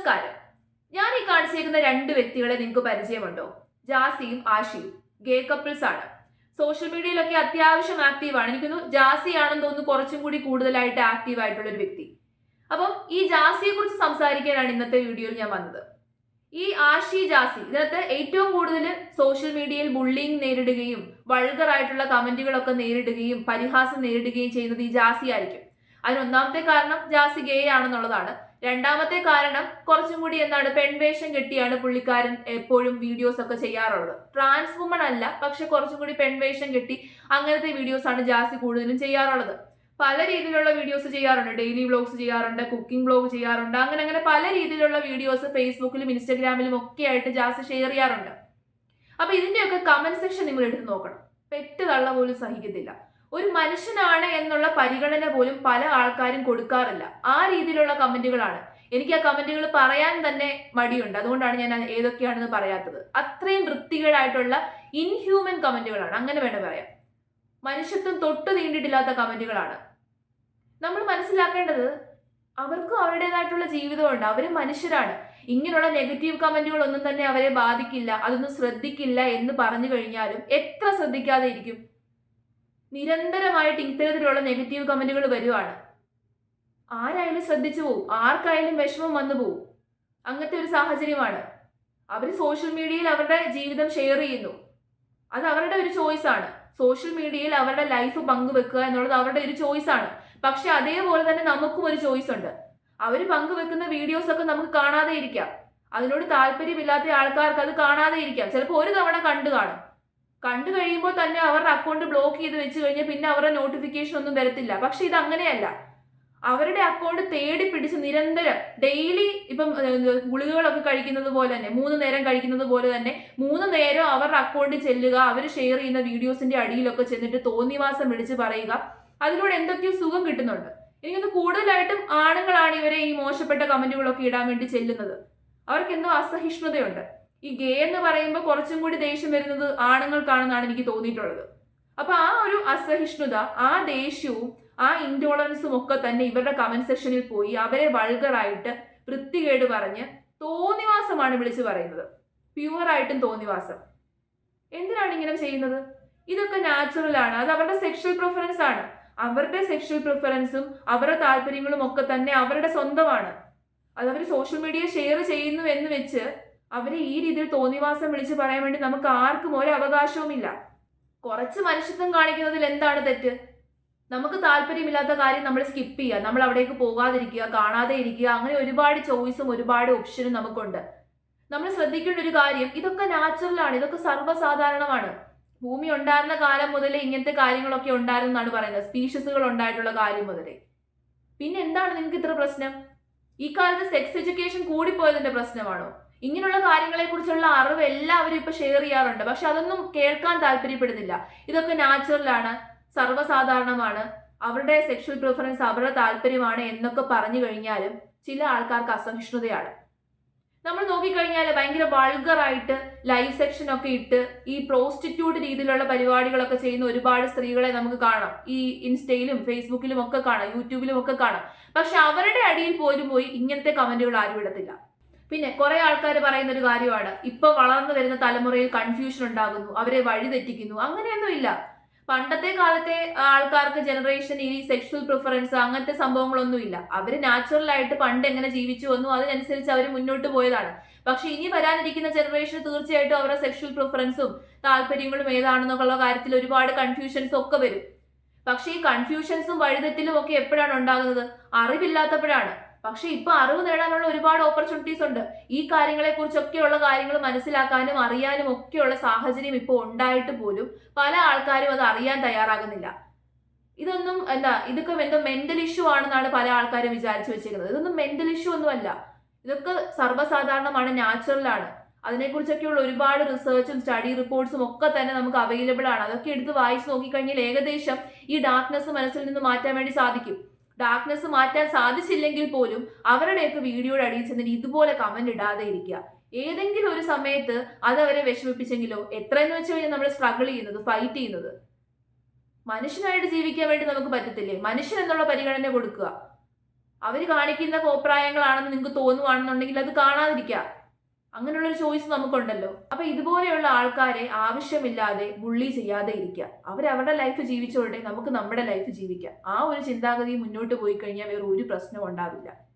നമസ്കാരം. ഞാൻ ഈ കാണിച്ചേക്കുന്ന രണ്ട് വ്യക്തികളെ നിങ്ങൾക്ക് പരിചയമുണ്ടോ? ജാസിയും ആഷിയും. ഗേ കപ്പിൾസ് ആണ്. സോഷ്യൽ മീഡിയയിലൊക്കെ അത്യാവശ്യം ആക്റ്റീവ് ആണ്. എനിക്കൊന്നു ജാസി ആണെന്ന് തോന്നുന്നു കുറച്ചും കൂടി കൂടുതലായിട്ട് ആക്റ്റീവ് ആയിട്ടുള്ള ഒരു വ്യക്തി. അപ്പം ഈ ജാസിയെ കുറിച്ച് സംസാരിക്കാനാണ് ഇന്നത്തെ വീഡിയോയിൽ ഞാൻ വന്നത്. ഈ ആഷി ജാസി ഇതിനകത്ത് ഏറ്റവും കൂടുതൽ സോഷ്യൽ മീഡിയയിൽ ബുള്ളിങ് നേരിടുകയും വൾഗർ ആയിട്ടുള്ള കമന്റുകളൊക്കെ നേരിടുകയും പരിഹാസം നേരിടുകയും ചെയ്യുന്നത് ഈ ജാസി ആയിരിക്കും. അതിന് ഒന്നാമത്തെ കാരണം ജാസി ഗേ ആണെന്നുള്ളതാണ്. രണ്ടാമത്തെ കാരണം കുറച്ചും കൂടി എന്താണ് പെൺവേഷം കെട്ടിയാണ് പുള്ളിക്കാരൻ എപ്പോഴും വീഡിയോസ് ഒക്കെ ചെയ്യാറുള്ളത്. ട്രാൻസ് വുമൺ അല്ല പക്ഷെ കുറച്ചും കൂടി പെൺവേഷം കെട്ടി അങ്ങനത്തെ വീഡിയോസ് ആണ് ജാസി കൂടുതലും ചെയ്യാറുള്ളത്. പല രീതിയിലുള്ള വീഡിയോസ് ചെയ്യാറുണ്ട്. ഡെയിലി വ്ലോഗ്സ് ചെയ്യാറുണ്ട് കുക്കിംഗ് വ്ളോഗ് ചെയ്യാറുണ്ട്. അങ്ങനെ അങ്ങനെ പല രീതിയിലുള്ള വീഡിയോസ് ഫേസ്ബുക്കിലും ഇൻസ്റ്റഗ്രാമിലും ഒക്കെ ആയിട്ട് ജാസി ഷെയർ ചെയ്യാറുണ്ട്. അപ്പൊ ഇതിന്റെയൊക്കെ കമന്റ് സെക്ഷൻ നിങ്ങൾ എടുത്ത് നോക്കണം. പെറ്റ് തള്ള പോലും സഹിക്കത്തില്ല. ഒരു മനുഷ്യനാണ് എന്നുള്ള പരിഗണന പോലും പല ആൾക്കാരും കൊടുക്കാറില്ല. ആ രീതിയിലുള്ള കമന്റുകളാണ്. എനിക്ക് ആ കമന്റുകൾ പറയാൻ തന്നെ മടിയുണ്ട്. അതുകൊണ്ടാണ് ഞാൻ ഏതൊക്കെയാണെന്ന് പറയാത്തത്. അത്രയും വൃത്തികേടായിട്ടുള്ള ഇൻഹ്യൂമൻ കമന്റുകളാണ്. അങ്ങനെ വേണം പറയാം. മനുഷ്യത്വം തൊട്ട് നീണ്ടിട്ടില്ലാത്ത കമന്റുകളാണ്. നമ്മൾ മനസ്സിലാക്കേണ്ടത് അവർക്കും അവരുടേതായിട്ടുള്ള ജീവിതമുണ്ട്. അവർ മനുഷ്യരാണ്. ഇങ്ങനെയുള്ള നെഗറ്റീവ് കമന്റുകൾ ഒന്നും തന്നെ അവരെ ബാധിക്കില്ല. അതൊന്നും ശ്രദ്ധിക്കില്ല എന്ന് പറഞ്ഞു കഴിഞ്ഞാലും എത്ര ശ്രദ്ധിക്കാതെ ഇരിക്കും നിരന്തരമായിട്ട് ഇത്തരത്തിലുള്ള നെഗറ്റീവ് കമന്റുകൾ വരുവാണ്. ആരായാലും ശ്രദ്ധിച്ചു പോവും. ആർക്കായാലും വിഷമം വന്നു പോവും. അങ്ങനത്തെ ഒരു സാഹചര്യമാണ്. അവർ സോഷ്യൽ മീഡിയയിൽ അവരുടെ ജീവിതം ഷെയർ ചെയ്യുന്നു. അത് അവരുടെ ഒരു ചോയ്സ് ആണ്. സോഷ്യൽ മീഡിയയിൽ അവരുടെ ലൈഫ് പങ്കുവെക്കുക എന്നുള്ളത് അവരുടെ ഒരു ചോയ്സ് ആണ്. പക്ഷെ അതേപോലെ തന്നെ നമുക്കും ഒരു ചോയ്സ് ഉണ്ട്. അവർ പങ്കുവെക്കുന്ന വീഡിയോസ് ഒക്കെ നമുക്ക് കാണാതെ ഇരിക്കാം. അതിനോട് താല്പര്യമില്ലാത്ത ആൾക്കാർക്ക് അത് കാണാതെ ഇരിക്കാം. ചിലപ്പോൾ ഒരു തവണ കണ്ടു കാണും. കണ്ടു കഴിയുമ്പോൾ തന്നെ അവരുടെ അക്കൗണ്ട് ബ്ലോക്ക് ചെയ്ത് വെച്ച് കഴിഞ്ഞാൽ പിന്നെ അവരുടെ നോട്ടിഫിക്കേഷൻ ഒന്നും വരത്തില്ല. പക്ഷെ ഇത് അങ്ങനെയല്ല. അവരുടെ അക്കൗണ്ട് തേടി പിടിച്ച് നിരന്തരം ഡെയിലി ഇപ്പം ഗുളികകളൊക്കെ കഴിക്കുന്നത് പോലെ തന്നെ മൂന്ന് നേരം കഴിക്കുന്നത് പോലെ തന്നെ മൂന്ന് നേരം അവരുടെ അക്കൗണ്ട് ചെല്ലുക അവർ ഷെയർ ചെയ്യുന്ന വീഡിയോസിന്റെ അടിയിലൊക്കെ ചെന്നിട്ട് തോന്നിവാസം വിളിച്ച് പറയുക അതിലൂടെ എന്തൊക്കെയോ സുഖം കിട്ടുന്നുണ്ട്. എനിക്കൊന്ന് കൂടുതലായിട്ടും ആണുങ്ങളാണ് ഇവരെ ഈ മോശപ്പെട്ട കമന്റുകളൊക്കെ ഇടാൻ വേണ്ടി ചെല്ലുന്നത്. അവർക്ക് എന്തോ അസഹിഷ്ണുതയുണ്ട്. ഈ ഗേ എന്ന് പറയുമ്പോൾ കുറച്ചും കൂടി ദേഷ്യം വരുന്നത് ആണുങ്ങൾക്കാണെന്നാണ് എനിക്ക് തോന്നിയിട്ടുള്ളത്. അപ്പൊ ആ ഒരു അസഹിഷ്ണുത ആ ദേഷ്യവും ആ ഇൻടോളറൻസും ഒക്കെ തന്നെ ഇവരുടെ കമന്റ് സെക്ഷനിൽ പോയി അവരെ വൾഗറായിട്ട് വൃത്തികേട് പറഞ്ഞ് തോന്നിവാസമാണ് വിളിച്ചു പറയുന്നത്. പ്യുവറായിട്ടും തോന്നിവാസം. എന്തിനാണ് ഇങ്ങനെ ചെയ്യുന്നത്? ഇതൊക്കെ നാച്ചുറൽ ആണ്. അത് അവരുടെ സെക്ഷൽ പ്രിഫറൻസ് ആണ്. അവരുടെ സെക്ഷൽ പ്രിഫറൻസും അവരുടെ താല്പര്യങ്ങളും ഒക്കെ തന്നെ അവരുടെ സ്വന്തമാണ്. അത് അവർ സോഷ്യൽ മീഡിയ ഷെയർ ചെയ്യുന്നു എന്ന് വെച്ച് അവരെ ഈ രീതിയിൽ തോന്നിവാസം വിളിച്ച് പറയാൻ വേണ്ടി നമുക്ക് ആർക്കും ഒരു അവകാശവുമില്ല കുറച്ച് മനുഷ്യത്വം കാണിക്കുന്നതിൽ എന്താണ് തെറ്റ്? നമുക്ക് താല്പര്യമില്ലാത്ത കാര്യം നമ്മൾ സ്കിപ്പ് ചെയ്യുക. നമ്മൾ അവിടേക്ക് പോകാതിരിക്കുക കാണാതെ ഇരിക്കുക അങ്ങനെ ഒരുപാട് ചോയ്സും ഒരുപാട് ഓപ്ഷനും നമുക്കുണ്ട്. നമ്മൾ ശ്രദ്ധിക്കേണ്ട ഒരു കാര്യം ഇതൊക്കെ നാച്ചുറലാണ് ഇതൊക്കെ സർവസാധാരണമാണ്. ഭൂമി ഉണ്ടായിരുന്ന കാലം മുതലേ ഇങ്ങനത്തെ കാര്യങ്ങളൊക്കെ ഉണ്ടായിരുന്നാണ് പറയുന്നത്. സ്പീഷീസുകൾ ഉണ്ടായിട്ടുള്ള കാര്യം മുതലേ. പിന്നെ എന്താണ് നിങ്ങൾക്ക് ഇത്ര പ്രശ്നം? ഈ കാലത്ത് സെക്സ് എഡ്യൂക്കേഷൻ കൂടിപ്പോയതിന്റെ പ്രശ്നമാണോ? ഇങ്ങനെയുള്ള കാര്യങ്ങളെ കുറിച്ചുള്ള അറിവ് എല്ലാവരും ഇപ്പൊ ഷെയർ ചെയ്യാറുണ്ട്. പക്ഷെ അതൊന്നും കേൾക്കാൻ താല്പര്യപ്പെടുന്നില്ല. ഇതൊക്കെ നാച്ചുറലാണ് സർവസാധാരണമാണ്. അവരുടെ സെക്ഷൽ പ്രിഫറൻസ് അവരുടെ താല്പര്യമാണ് എന്നൊക്കെ പറഞ്ഞു കഴിഞ്ഞാലും ചില ആൾക്കാർക്ക് അസഹിഷ്ണുതയാണ്. നമ്മൾ നോക്കിക്കഴിഞ്ഞാൽ ഭയങ്കര വൾഗറായിട്ട് ലൈവ് സെക്ഷൻ ഒക്കെ ഇട്ട് ഈ പ്രോസ്റ്റിറ്റ്യൂട്ട് രീതിയിലുള്ള പരിപാടികളൊക്കെ ചെയ്യുന്ന ഒരുപാട് സ്ത്രീകളെ നമുക്ക് കാണാം. ഈ ഇൻസ്റ്റയിലും ഫേസ്ബുക്കിലും ഒക്കെ കാണാം യൂട്യൂബിലും ഒക്കെ കാണാം. പക്ഷെ അവരുടെ അടിയിൽ പോലും പോയി ഇങ്ങനത്തെ കമന്റുകൾ ആരും ഇടത്തില്ല. പിന്നെ കുറെ ആൾക്കാർ പറയുന്ന ഒരു കാര്യമാണ്. ഇപ്പൊ വളർന്നു വരുന്ന തലമുറയിൽ കൺഫ്യൂഷൻ ഉണ്ടാകുന്നു അവരെ വഴിതെറ്റിക്കുന്നു അങ്ങനെയൊന്നും ഇല്ല. പണ്ടത്തെ കാലത്തെ ആൾക്കാർക്ക് ജനറേഷൻ ഈ സെക്ഷൽ പ്രിഫറൻസ് അങ്ങനത്തെ സംഭവങ്ങളൊന്നും ഇല്ല. അവർ നാച്ചുറൽ ആയിട്ട് പണ്ട് എങ്ങനെ ജീവിച്ചു വന്നു അതിനനുസരിച്ച് അവർ മുന്നോട്ട് പോയതാണ്. പക്ഷെ ഇനി വരാനിരിക്കുന്ന ജനറേഷൻ തീർച്ചയായിട്ടും അവരുടെ സെക്ഷൽ പ്രിഫറൻസും താല്പര്യങ്ങളും ഏതാണെന്നുള്ള കാര്യത്തിൽ ഒരുപാട് കൺഫ്യൂഷൻസ് ഒക്കെ വരും. പക്ഷേ ഈ കൺഫ്യൂഷൻസും വഴിതെറ്റിലും ഒക്കെ എപ്പോഴാണ് ഉണ്ടാകുന്നത്? അറിവില്ലാത്തപ്പോഴാണ്. പക്ഷെ ഇപ്പൊ അറിവ് നേടാനുള്ള ഒരുപാട് ഓപ്പർച്യൂണിറ്റീസ് ഉണ്ട്. ഈ കാര്യങ്ങളെ കുറിച്ചൊക്കെയുള്ള കാര്യങ്ങൾ മനസ്സിലാക്കാനും അറിയാനും ഒക്കെയുള്ള സാഹചര്യം ഇപ്പോൾ ഉണ്ടായിട്ട് പോലും പല ആൾക്കാരും അത് അറിയാൻ തയ്യാറാകുന്നില്ല. ഇതൊന്നും എന്താ ഇതൊക്കെ എന്തോ മെന്റൽ ഇഷ്യൂ ആണെന്നാണ് പല ആൾക്കാരും വിചാരിച്ചു വെച്ചിരിക്കുന്നത്. ഇതൊന്നും മെന്റൽ ഇഷ്യൂ ഒന്നുമല്ല. ഇതൊക്കെ സർവസാധാരണമാണ് നാച്ചുറലാണ് അതിനെക്കുറിച്ചൊക്കെയുള്ള ഒരുപാട് റിസർച്ചും സ്റ്റഡി റിപ്പോർട്ട്സും ഒക്കെ തന്നെ നമുക്ക് അവൈലബിൾ ആണ്. അതൊക്കെ എടുത്ത് വായിച്ച് നോക്കിക്കഴിഞ്ഞാൽ ഏകദേശം ഈ ഡാർക്ക്നെസ് മനസ്സിൽ നിന്ന് മാറ്റാൻ വേണ്ടി സാധിക്കും. ഡാർക്ക്നെസ് മാറ്റാൻ സാധിച്ചില്ലെങ്കിൽ പോലും അവരുടെയൊക്കെ വീഡിയോയുടെ അടിയിൽ ചെന്നിട്ട് ഇതുപോലെ കമന്റ് ഇടാതെ ഇരിക്കുക. ഏതെങ്കിലും ഒരു സമയത്ത് അത് അവരെ വിഷമിപ്പിച്ചെങ്കിലോ എത്രയെന്ന് വെച്ച് കഴിഞ്ഞാൽ നമ്മൾ സ്ട്രഗിൾ ചെയ്യുന്നത് ഫൈറ്റ് ചെയ്യുന്നത്. മനുഷ്യനായിട്ട് ജീവിക്കാൻ വേണ്ടി നമുക്ക് പറ്റത്തില്ലേ? മനുഷ്യൻ എന്നുള്ള പരിഗണന കൊടുക്കുക. അവർ കാണിക്കുന്ന കോപ്രായങ്ങളാണെന്ന് നിങ്ങൾക്ക് തോന്നുവാണെന്നുണ്ടെങ്കിൽ അത് കാണാതിരിക്കുക. അങ്ങനെയുള്ളൊരു ചോയ്സ് നമുക്കുണ്ടല്ലോ. അപ്പൊ ഇതുപോലെയുള്ള ആൾക്കാരെ ആവശ്യമില്ലാതെ ബുള്ളി ചെയ്യാതെ ഇരിക്കുക. അവർ അവരുടെ ലൈഫ് ജീവിച്ചോട്ടെ നമുക്ക് നമ്മുടെ ലൈഫ് ജീവിക്കാം. ആ ഒരു ചിന്താഗതി മുന്നോട്ട് പോയി കഴിഞ്ഞാൽ വേറെ ഒരു പ്രശ്നവും ഉണ്ടാവില്ല.